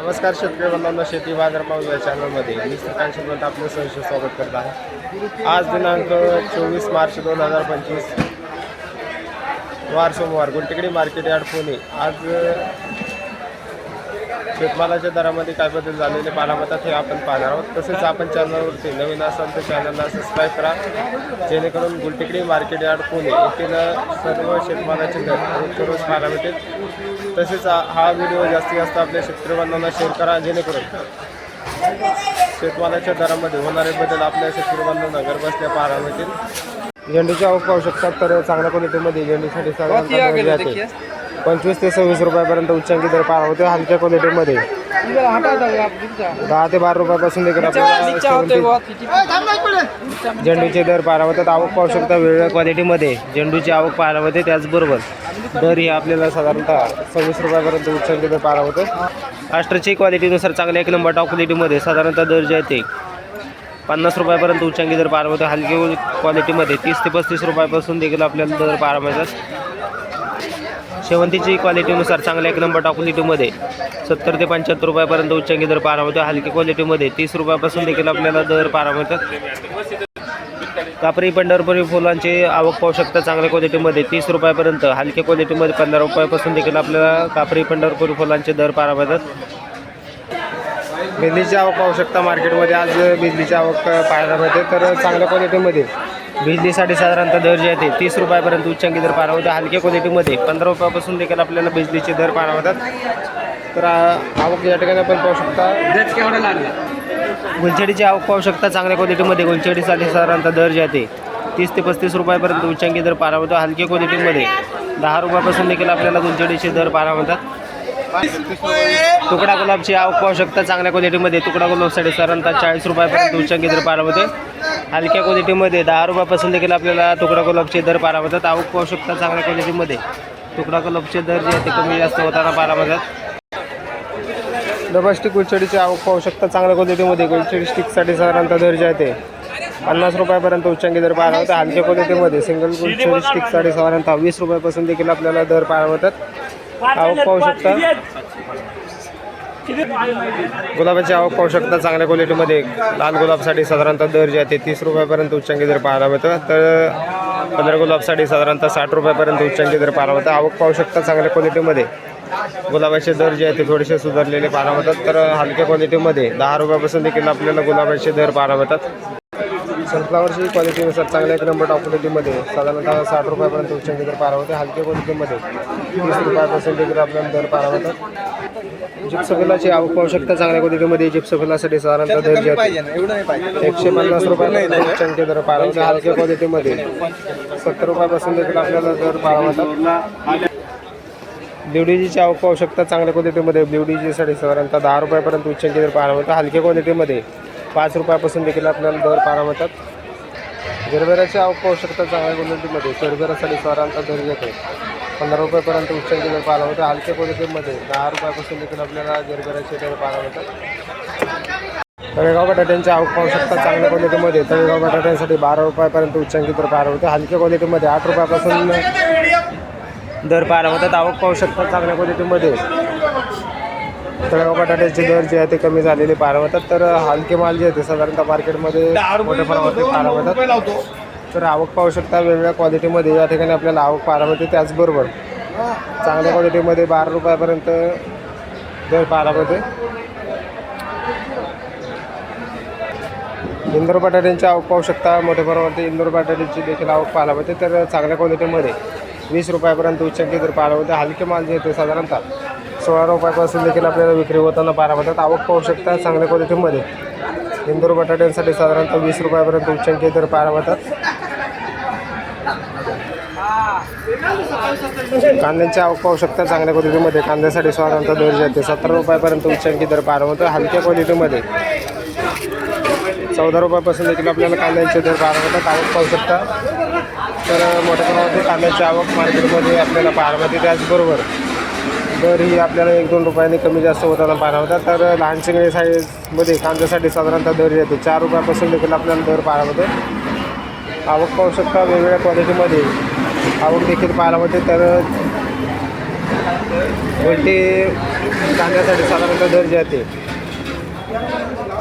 नमस्कार शेतकरी बंधूंना शेती बाजार पाहू या चॅनलमध्ये मी श्रीकांत शिवंत आपलं सहर्ष स्वागत करत आहे. आज दिनांक चोवीस मार्च दोन हजार पंचवीस. वार सोमवार गुंटेकडी मार्केट यार्ड पुणे. आज शेतमालाच्या दरामध्ये काय बदल झालेले पाहायला मिळतात हे आपण पाहणार आहोत. तसेच आपण चॅनलवरती नवीन असाल तर चॅनलला सबस्क्राईब करा. जेणेकरून गुलटेकडी मार्केट यार्ड पुणे येथील सर्व शेतमालाचे दर रोज पाहायला मिळतील. तसेच हा हा व्हिडिओ जास्तीत जास्त आपल्या शेतकरी बांधवांना शेअर करा. जेणेकरून शेतमालाच्या दरामध्ये होणारे बदल आपल्या शेतकरी बांधवांना घर बसल्या पाहायला मिळतील. झेंडूची आवक पाहू शकतात तर चांगल्या क्वालिटीमध्ये झेंडूसाठी जाते पंचवीस ते सव्वीस रुपयापर्यंत उच्चांकी दर पार होते हलक्या क्वालिटीमध्ये दहा ते बारा रुपयापासून देखील आपल्याला झेंडूचे दर पाहायला होतात. आवक पाहू शकता वेगवेगळ्या क्वालिटीमध्ये झेंडूची आवक पाहायला होते त्याचबरोबर. दर ही आपल्याला साधारणतः सव्वीस रुपयापर्यंत उच्चांकी दर पाहायला होते राष्ट्रची क्वालिटीनुसार चांगल्या एक नंबर टॉप क्वालिटीमध्ये साधारणतः दर जे आहे ते पन्नास रुपयापर्यंत उच्चांकी दर पार होते हलकी क्वालिटीमध्ये तीस ते पस्तीस रुपयापासून देखील आपल्याला दर पाहायला मिळतात. शेवंतीची क्वालिटीनुसार चांगल्या एक नंबर टॉप क्वालिटीमध्ये सत्तर ते पंच्याहत्तर रुपयापर्यंत उच्चांकी दर पारा मिळतो हलकी क्वालिटीमध्ये तीस रुपयापासून देखील आपल्याला दर पारा मिळतात. कापरी पंढरपुरी फुलांची आवक पाहू शकता चांगल्या क्वालिटीमध्ये तीस रुपयापर्यंत हलक्या क्वालिटीमध्ये पंधरा रुपयापासून देखील आपल्याला कापरी पंढरपुरी फुलांचे दर पारा मिळतात. बिजलीची आवक पाहू शकता मार्केटमध्ये आज बिजलीची आवक पाहायला मिळते. तर चांगल्या क्वालिटीमध्ये बिजलीसाठी साधारणतः दर जे आहे ते तीस रुपयापर्यंत उच्चांकी दर पाहायला होते. हलक्या क्वालिटीमध्ये पंधरा रुपयापासून देखील आपल्याला बिजलीचे दर पाहायला होतात. तर आवक या ठिकाणी आपण पाहू शकता. गुलछडीची आवक पाहू शकता चांगल्या क्वालिटीमध्ये गुलछडीसाठी साधारणतः दर जे आहे ते तीस ते पस्तीस रुपयापर्यंत उच्चांकी दर पाहायला होतो. हलक्या क्वालिटीमध्ये दहा रुपयापासून देखील आपल्याला गुलछडीचे दर पाहायला होतात. तुकडा गुलाबची आवक पाहू शकता चांगल्या क्वालिटीमध्ये तुकडा गुलाबसाठी साधारणतः चाळीस रुपयापर्यंत उच्चांकी दर पाहायला होते हलक्या क्वालिटीमध्ये दहा रुपयापासून देखील आपल्याला तुकडा गुलाबचे दर पाहायला होतात आवक पाहू शकता चांगल्या क्वालिटीमध्ये तुकडा गुलाबचे दर जे आहे ते कमी जास्त होताना पाहायला मिळतात डबल स्टिक गुलछडीची आवक पाहू शकता चांगल्या क्वालिटीमध्ये गुलछडी स्टिकसाठी साधारणतः दर जे आहे ते पन्नास रुपयापर्यंत उच्चांकी दर पाहायला होता हलक्या क्वालिटीमध्ये सिंगल गुलछडी स्टिकसाठी साधारणतः वीस रुपयापासून देखील आपल्याला दर पाहायला होतात आवक पाहू शकता? गुलाबाची आवक पाहू शकता. चांगल्या क्वालिटीमध्ये लाल गुलाबसाठी साधारणतः दर जे आहे ते तीस रुपयापर्यंत उच्चांकी दर पाहायला मिळतं तर कलर गुलाबसाठी साधारणतः साठ रुपयापर्यंत उच्चांकी दर पाहायला मिळतं. आवक पाहू शकता चांगल्या क्वालिटीमध्ये. गुलाबाचे दर जे आहे ते थोडेसे सुधारलेले पाहायला मिळतात. तर हलक्या क्वालिटीमध्ये दहा रुपयापासून देखील आपल्याला गुलाबाचे दर पाहायला मिळतात. सनफ्लावरची क्वालिटीनुसार चांगल्या एक नंबर टॉप क्वालिटीमध्ये साधारणतः साठ रुपयापर्यंत उच्चांकी दर पाहायला होते हलक्या क्वालिटीमध्ये तीस रुपयापासून देखील आपल्याला दर पाहायला मिळतात जिप्सफुलाची आवक पाहू शकता चांगल्या क्वालिटीमध्ये जिप्सफुलासाठी साधारणतः दर एकशे पन्नास रुपयापर्यंत उच्चांकी दर पाहायला होते हलक्या क्वालिटीमध्ये सत्तर रुपयापासून देखील आपल्याला दर पाहायला मिळतात ब्ल्यूडीजीची आवक पाहू शकता चांगल्या क्वालिटीमध्ये ब्ल्यूडीजीसाठी साधारणतः दहा रुपयापर्यंत उच्चांकी दर पाहायला मिळतात हलक्या क्वालिटीमध्ये पाच रुपयापासून देखील आपल्याला दर पारा मिळतात. गरबेराची आवश्यकता चांगल्या क्वालिटीमध्ये गरबेरासाठी स्वरांचा दर येतो. पंधरा रुपयापर्यंत उच्चांचे दर पाहायला मिळतात हलक्या क्वालिटीमध्ये दहा रुपयापासून देखील आपल्याला गरबेराचे दर पाहायला मिळतात. तळेगाव बटाट्यांची आवक पाहू शकता चांगल्या क्वालिटीमध्ये तळेगाव बटाट्यांसाठी बारा रुपयापर्यंत उच्चांकी दर पाहायला होते हलक्या क्वालिटीमध्ये आठ रुपयापासून दर पाहायला होतात आवक पाहू शकता चांगल्या क्वालिटीमध्ये तळेगाव बटाट्याचे दर जे आहे ते कमी झालेले होतात तर हलके माल जे आहे ते साधारणतः मार्केटमध्ये मोठ्या प्रमाणात होतात तर आवक पाहू शकता वेगवेगळ्या क्वालिटीमध्ये या ठिकाणी आपल्याला आवक पाहायला मिळते त्याचबरोबर चांगल्या क्वालिटीमध्ये बारा रुपयापर्यंत दर पाहायला मिळते इंदोर बटाट्यांची आवक पाहू शकता. मोठ्या प्रमाणात इंदोर बटाट्याची देखील आवक पाहायला मिळते तर चांगल्या क्वालिटीमध्ये वीस रुपयापर्यंत उच्चांकी दर पाहायला मिळते हलके माल जे येते साधारणतः सोळा रुपयापासून देखील आपल्याला विक्री होताना बारा मिळतात. आवक पाहू शकता चांगल्या क्वालिटीमध्ये. इंदूर बटाट्यांसाठी साधारणतः वीस रुपयापर्यंत उच्चांकी दर पाहायला होतात कांद्यांची आवक पाहू शकता चांगल्या क्वालिटीमध्ये. कांद्यासाठी साधारणतः दर ते सत्तर रुपयापर्यंत उच्चांकी दर पाहायला मिळतो. हलक्या क्वालिटीमध्ये. चौदा रुपयापासून देखील आपल्याला कांद्यांचे दर पाहायला होतात आवक पाहू शकता. तर मोठ्या प्रमाणात कांद्याची आवक मार्केटमध्ये आपल्याला पाहायला मिळते. त्याचबरोबर दर ही आपल्याला एक दोन रुपयांनी कमी जास्त होताना पाहायला होता तर लहान चिंगडी साईजमध्ये कांद्यासाठी साधारणतः दर येते. चार रुपयापासून देखील आपल्याला दर पाहायला मिळते. आवक पाहू शकता वेगवेगळ्या क्वालिटीमध्ये आवक देखील पाहायला होते तर उलटी कांद्यासाठी साधारणतः दर जे आहे ते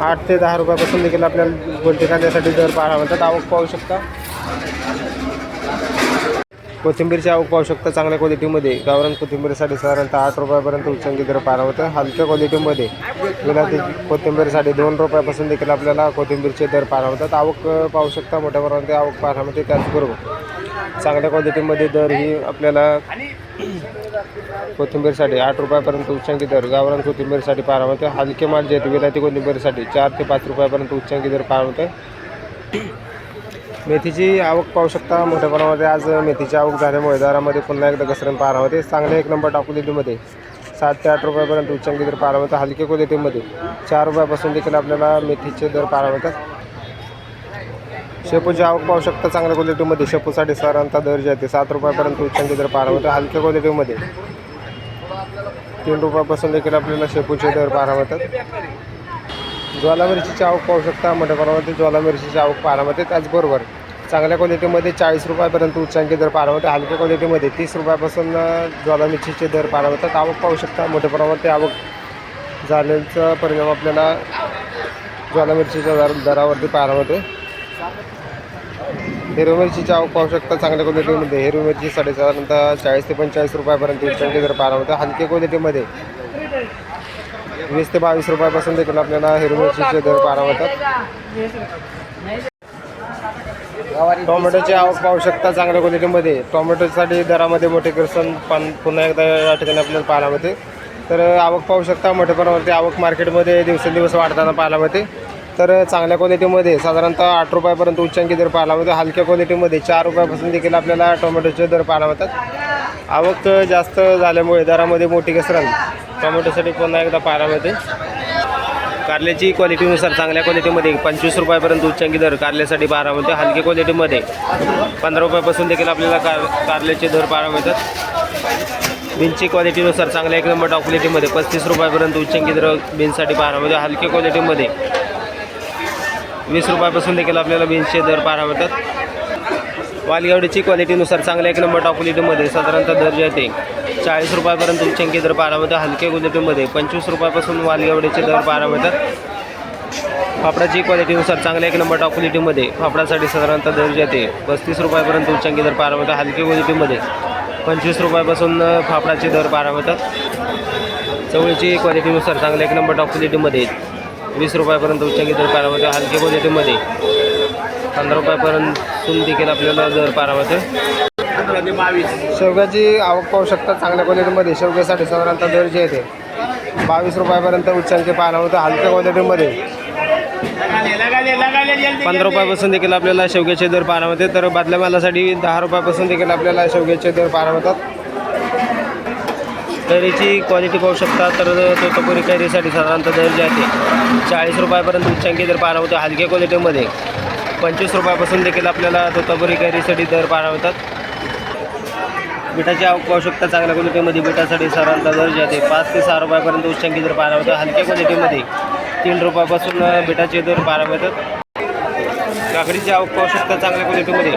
आठ ते दहा रुपयापासून देखील आपल्याला गोलटी कांद्यासाठी दर पाहायला म्हणतात आवक पाहू शकता. कोथिंबीरची आवक पाहू शकता चांगल्या क्वालिटीमध्ये गावरान कोथिंबीरसाठी साधारणतः आठ रुपयापर्यंत उच्चांकी दर पाहायला होतं. हलक्या क्वालिटीमध्ये गुलाबी कोथिंबीरसाठी दोन रुपयापासून देखील आपल्याला कोथिंबीरचे दर पाहायला होतात. आवक पाहू शकता मोठ्या प्रमाणात आवक पाहायला मिळते त्याचबरोबर चांगल्या क्वालिटीमध्ये दर ही आपल्याला कोथिंबीरसाठी आठ रुपयापर्यंत उच्चांकी दर गावरान कोथिंबीरसाठी पाहायला मिळते हलके माल जे आहेत विलायती कोथिंबीरसाठी चार ते पाच रुपयापर्यंत उच्चांकी दर पाहायला होतं. मेथीची आवक पाहू शकता. मोठ्या प्रमाणामध्ये आज मेथीची आवक झाल्यामुळे दरामध्ये पुन्हा एकदा घसरण पाहायला होते. चांगले एक नंबर टाकुलीमध्ये सात ते आठ रुपयापर्यंत उच्चांकी दर पाहायला मिळतात हलके क्वालिटीमध्ये चार रुपयापासून देखील आपल्याला मेथीचे दर पाहायला मिळतात शेपूची आवक पाहू शकता. चांगल्या क्वालिटीमध्ये शेपूसाठी साधारणतः दर जे आहे ते सात रुपयापर्यंत उच्चांकी दर पाहायला मिळतात हलक्या क्वालिटीमध्ये तीन रुपयापासून देखील आपल्याला शेपूचे दर पाहायला मिळतात ज्वाला मिरचीची आवक पाहू शकता. मोठ्या प्रमाणात ज्वाला मिरचीची आवक पारामध्ये त्याचबरोबर चांगल्या क्वालिटीमध्ये चाळीस रुपयापर्यंत उच्चांकी दर पारामध्ये हलक्या क्वालिटीमध्ये तीस रुपयापासून ज्वाला मिरचीचे दर पाहायला आवक पाहू शकता. मोठ्या प्रमाणात ते आवक झाल्याचा परिणाम आपल्याला ज्वाला मिरचीच्या दर दरावरती पारामध्ये मिळते. हिरवी मिरचीची आवक पाहू शकता. चांगल्या क्वालिटीमध्ये हिरवी मिरची साडेसाधारणतः चाळीस ते पंचेचाळीस रुपयापर्यंत उच्चांकी दर पारामध्ये हलक्या क्वालिटीमध्ये वीस ते बावीस रुपयापासून देखील आपल्याला हिरवी मिरचीचे दर पाहायला होतात टोमॅटोची आवक पाहू शकता चांगल्या क्वालिटीमध्ये. टोमॅटोसाठी दरामध्ये मोठे घर्षण पण पुन्हा एकदा या ठिकाणी आपल्याला पाहायला मिळते. तर आवक पाहू शकता मोठ्या प्रमाणावरती आवक मार्केटमध्ये दिवसेंदिवस वाढताना पाहायला मिळते. तर चांगल्या क्वालिटीमध्ये साधारणतः आठ रुपयापर्यंत उच्चांकी दर पाहायला मिळतो. हलक्या क्वालिटीमध्ये चार रुपयापासून देखील आपल्याला टोमॅटोचे दर पाहायला मिळतात. आवक जास्त झाल्यामुळे दरामध्ये मोठी घसरण टोमॅटोसाठी पुन्हा एकदा पाहायला मिळते. कारल्याची क्वालिटीनुसार चांगल्या क्वालिटीमध्ये पंचवीस रुपयापर्यंत उच्चांकी दर कारल्यासाठी पाहायला मिळते. हलकी क्वालिटीमध्ये पंधरा रुपयापासून देखील आपल्याला कार कारल्याचे दर पाहायला मिळतात. बीनची क्वालिटीनुसार चांगल्या एक नंबर टॉप क्वालिटीमध्ये पस्तीस रुपयापर्यंत उच्चांकी दर बीनसाठी पाहायला मिळतो. हलक्या क्वालिटीमध्ये वीस रुपयापासून देखील आपल्याला बीन्सचे दर पार आवडतात वालगावडीची क्वालिटीनुसार चांगल्या एक नंबर टॉप क्वालिटीमध्ये साधारणतः दर जे आहे ते चाळीस रुपयापर्यंत चंकी दर पाहायला मिळतात हलक्या क्वालिटीमध्ये पंचवीस रुपयापासून वालगावडीचे दर पाहायला मिळतात फापडाची क्वालिटीनुसार चांगल्या एक नंबर टॉप क्वालिटीमध्ये फापडासाठी साधारणतः दर जे पस्तीस रुपयापर्यंत उच्चांकी दर पार मिळतात हलक्या क्वालिटीमध्ये पंचवीस रुपयापासून फापडाचे दर पार होतात. चवळीची क्वालिटीनुसार चांगल्या एक नंबर टॉप क्वालिटीमध्ये वीस रुपयापर्यंत उच्चांकी दर मिळते हलक्या क्वालिटीमध्ये पंधरा रुपयापर्यंत देखील आपल्याला दर पाहायला मिळते शेवग्याची आवक पाहू शकता चांगल्या क्वालिटीमध्ये शेवग्यासाठी साधारणतः दर जे आहे ते. बावीस रुपयापर्यंत उच्चांकी पाहायला मिळतं हलक्या क्वालिटीमध्ये पंधरा रुपयापासून देखील आपल्याला शेवग्याचे दर पाहायला मिळते तर बादल्या मालासाठी दहा रुपयापासून देखील आपल्याला शेवग्याचे दर पाहायला मिळतात कैरीची क्वालिटी पाहू शकता तर तोतापुरी कैरीसाठी साधारणतः दर जे आहे ते चाळीस रुपयापर्यंत उच्चांकी दर पाहायला होते हलक्या क्वालिटीमध्ये पंचवीस रुपयापासून देखील आपल्याला तोतापुरी कैरीसाठी दर पाहायला होतात बिटाची आवक पाहू शकता चांगल्या क्वालिटीमध्ये बिटासाठी साधारणतः दर जे आहे ते पाच ते सहा रुपयापर्यंत उच्चांकी दर पाहायला मिळतात हलक्या क्वालिटीमध्ये तीन रुपयापासून बिटाचे दर पाहायला मिळतात काकडीची आवक पाहू शकता चांगल्या क्वालिटीमध्ये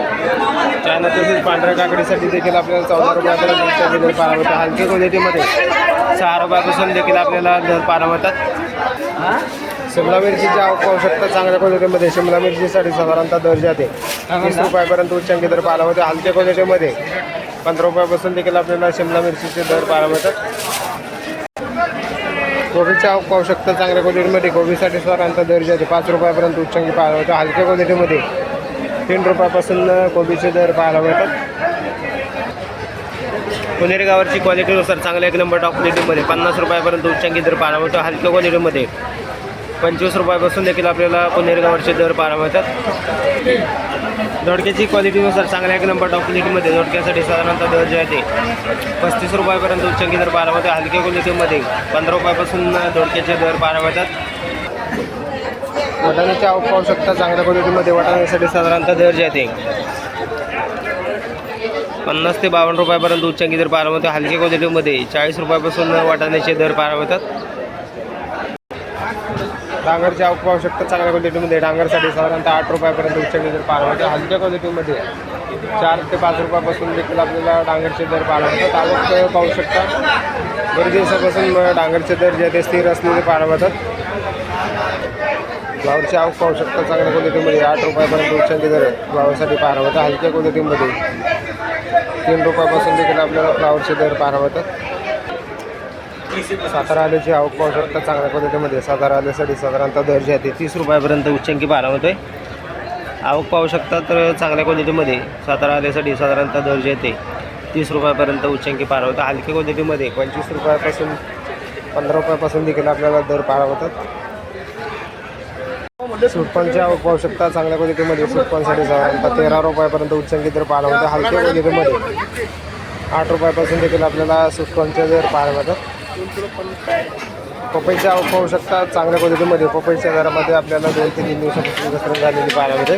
चायना तसेच पांढऱ्या काकडीसाठी देखील आपल्याला चौदा रुपयापर्यंत उच्चांकी दर पाहायला होतं हलक्या क्वालिटीमध्ये सहा रुपयापासून देखील आपल्याला दर पाहायला मिळतात. शिमला मिरचीची आवक पाहू शकता चांगल्या क्वालिटीमध्ये शिमला मिरचीसाठी साधारणतः दर जाते. आहे ते रुपयापर्यंत उच्चांकी दर पाहायला होते हलक्या क्वालिटीमध्ये पंधरा रुपयापासून देखील आपल्याला शिमला मिरचीचे दर पाहायला मिळतात. कोबीच्या पाहू शकता चांगल्या क्वालिटीमध्ये कोबीसाठी सरांचा दर्जा आहे ते पाच रुपयापर्यंत उच्चांकी पाहायला मिळतं. हलक्या क्वालिटीमध्ये तीन रुपयापासून कोबीचे दर पाहायला मिळतात. पुणेरी गावाची क्वालिटीनुसार चांगल्या एक नंबर टॉप क्वालिटीमध्ये पन्नास रुपयापर्यंत उच्चांकी दर पाहायला मिळतो. हलक्या क्वालिटीमध्ये पंचवीस रुपयापासून देखील आपल्याला पुणेरी गावाचे दर पाहायला मिळतात. दोडक्याची क्वालिटीनुसार चांगल्या एक नंबर टॉप क्वालिटीमध्ये दोडक्यासाठी साधारणतः दर जे आहे ते. पस्तीस रुपयापर्यंत उच्चांकी दर बारा होते. हलक्या क्वालिटीमध्ये पंधरा रुपयापासून दोडक्याचे दर बारा होतात. वाटाण्याचे आवक पाहू शकता. चांगल्या क्वालिटीमध्ये वाटाण्यासाठी साधारणतः दर जे आहे ते. पन्नास ते बावन्न रुपयापर्यंत उच्चांकी दर पारावते हलक्या क्वालिटीमध्ये चाळीस रुपयापासून वाटाण्याचे दर पारावतात डांगरची आवक पाहू शकता. चांगल्या क्वालिटीमध्ये डांगरसाठी साधारणतः आठ रुपयापर्यंत उच्चांकी दर पाहायला हलक्या क्वालिटीमध्ये चार ते पाच रुपयापासून देखील आपल्याला डांगरचे दर पाहायला मिळतात. आवक पाहू शकता. बरेच दिवसापासून डांगरचे दर जे ते स्थिर असलेले पाहायला फ्लावरची आवक पाहू शकता. चांगल्या क्वालिटीमध्ये आठ रुपयापर्यंत उच्चांकी दर फ्लावरसाठी पाहायला होतं हलक्या क्वालिटीमध्ये तीन रुपयापासून देखील आपल्याला फ्लावरचे दर पाहायला होतात सातारा आल्याची आवक पाहू शकता चांगल्या क्वालिटीमध्ये सातारा आल्यासाठी साधारणतः दर जे आहे ते. तीस रुपयापर्यंत उच्चांकी पाहायला मिळतोय आवक पाहू शकता तर चांगल्या क्वालिटीमध्ये सातारा आल्यासाठी साधारणतः दर जे आहे ते. तीस रुपयापर्यंत उच्चांकी पाहायला होतं. हलक्या क्वालिटीमध्ये पंचवीस रुपयापासून पंधरा रुपयापासून देखील आपल्याला दर पाहायला होतात. सुटपानची आवक पाहू शकता चांगल्या क्वालिटीमध्ये सुटपानसाठी साधारणतः तेरा रुपयापर्यंत उच्चांकी दर पाहायला होतं. हलक्या क्वालिटीमध्ये आठ रुपयापासून देखील आपल्याला सुटपानचे दर पाहायला मिळतात पपईच्या पाहू शकता चांगल्या क्वालिटीमध्ये पपईच्या दरामध्ये आपल्याला दोन ते तीन दिवसापासून घसरण झालेली पाहायला मिळते.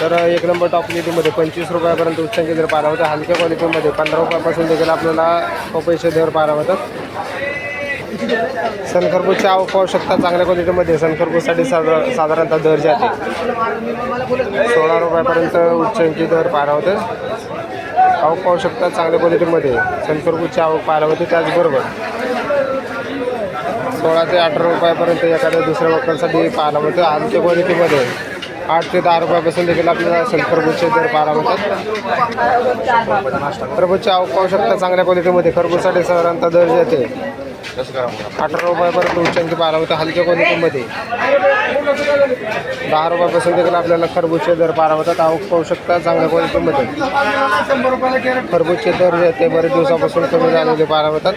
तर एक नंबर टॉप क्वालिटीमध्ये पंचवीस रुपयापर्यंत उच्चांकी दर पाहायला होतं हलक्या क्वालिटीमध्ये पंधरा रुपयापासून देखील आपल्याला पपईचे दर पाहायला होतात सनखरबूजची आवक पाहू शकता चांगल्या क्वालिटीमध्ये सनखरबूजसाठी साधा साधारणतः दर जाते. सोळा रुपयापर्यंत उच्चांकी दर पाहायला होतं आवक पाहू शकता चांगल्या क्वालिटीमध्ये सनखरबूजची आवक पाहायला होती त्याचबरोबर. सोळा ते अठरा रुपयापर्यंत एखाद्या दुसऱ्या वक्कलसाठी पाहायला मिळतं. आमच्या क्वालिटीमध्ये आठ ते दहा रुपयापासून देखील आपल्याला सनखरबूजचे दर पाहायला मिळतात. खरबूजची आवक पाहू शकता चांगल्या क्वालिटीमध्ये खरबूजसाठी साधारणतः दर जाते अठरा रुपयापर्यंत उच्चांकी पाहायला होतं हलक्या क्वालिटीमध्ये दहा रुपयापासून देखील आपल्याला खरबूजचे दर पाहायला होतात. आवक पाहू शकता चांगल्या क्वालिटीमध्ये खरबूजचे दर ते बरेच दिवसापासून कमी झालेले पाहायला होतात.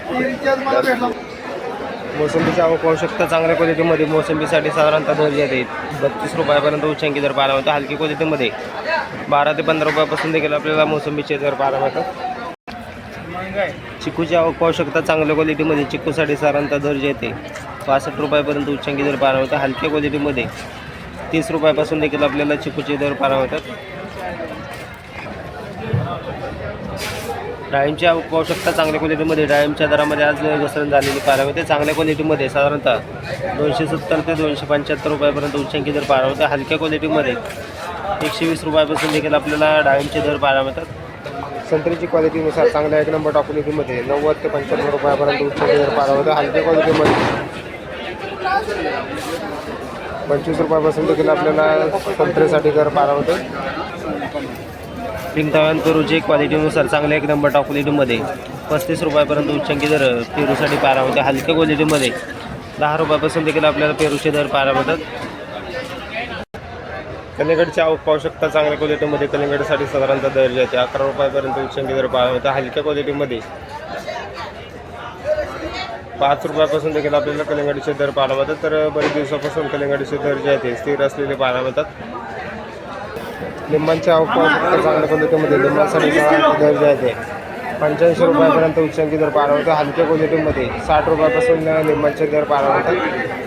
मोसंबीची आवक पाहू शकता चांगल्या क्वालिटीमध्ये मोसंबीसाठी साधारणतः दर येते आहेत बत्तीस रुपयापर्यंत उच्चांकी दर पाहायला होता हलकी क्वालिटीमध्ये बारा ते पंधरा रुपयापासून देखील आपल्याला मोसंबीचे दर पाहायला मिळतात चिकूची आवक पाहू शकता चांगल्या क्वालिटीमध्ये चिकूसाठी साधारणतः दर्जा येते. पासष्ट रुपयापर्यंत उच्चांकी दर पाहायला होता हलक्या क्वालिटीमध्ये तीस रुपयापासून देखील आपल्याला चिकूचे दर पाहायला होतात. डाळिंबची आवक पाहू शकता चांगल्या क्वालिटीमध्ये डाळिंबच्या दरामध्ये आज घसरण झालेली पाहायला होते चांगल्या क्वालिटीमध्ये साधारणतः दोनशे सत्तर ते दोनशे पंच्याहत्तर रुपयापर्यंत उच्चांकी दर पाहायला होते हलक्या क्वालिटीमध्ये एकशे वीस रुपयापासून देखील आपल्याला डाळिंबचे दर पाहायला मिळतात. संत्रीची क्वालिटीनुसार चांगल्या एक नंबर टॉप क्वालिटीमध्ये नव्वद ते पंच्याण्णव रुपयापर्यंत उच्चांकी दर पाहायला होते. हलक्या क्वालिटीमध्ये पंचवीस रुपयापासून देखील आपल्याला संत्रेसाठी दर पाहायला होतं. पिंक पेरूची क्वालिटीनुसार चांगल्या एक नंबर टॉप क्वालिटीमध्ये पस्तीस रुपयापर्यंत उच्चांकी दर पेरूसाठी पारा होते. हलक्या क्वालिटीमध्ये दहा रुपयापासून देखील आपल्याला पेरूचे दर पारा होतात. कलिंगडची आवक पाहू शकता. चांगल्या क्वालिटीमध्ये कलिंगडसाठी साधारणतः दर्जा येते. ते अकरा रुपयापर्यंत उच्चंगी दर पाहायला होता हलक्या क्वालिटीमध्ये पाच रुपयापासून देखील आपल्याला कलिंगडीचे दर पाहायला मिळतात. तर बरेच दिवसापासून कलिंगडीचे दर जे आहेत ते स्थिर असलेले पाहायला मिळतात. लिंबांच्या आवक पाहू शकता. चांगल्या क्वालिटीमध्ये लिंबासाठी दर जे आहे ते पंच्याऐंशी रुपयापर्यंत उच्चंकी दर पाहायला होता हलक्या क्वालिटीमध्ये साठ रुपयापासून लिंबांचे दर पाहायला होतात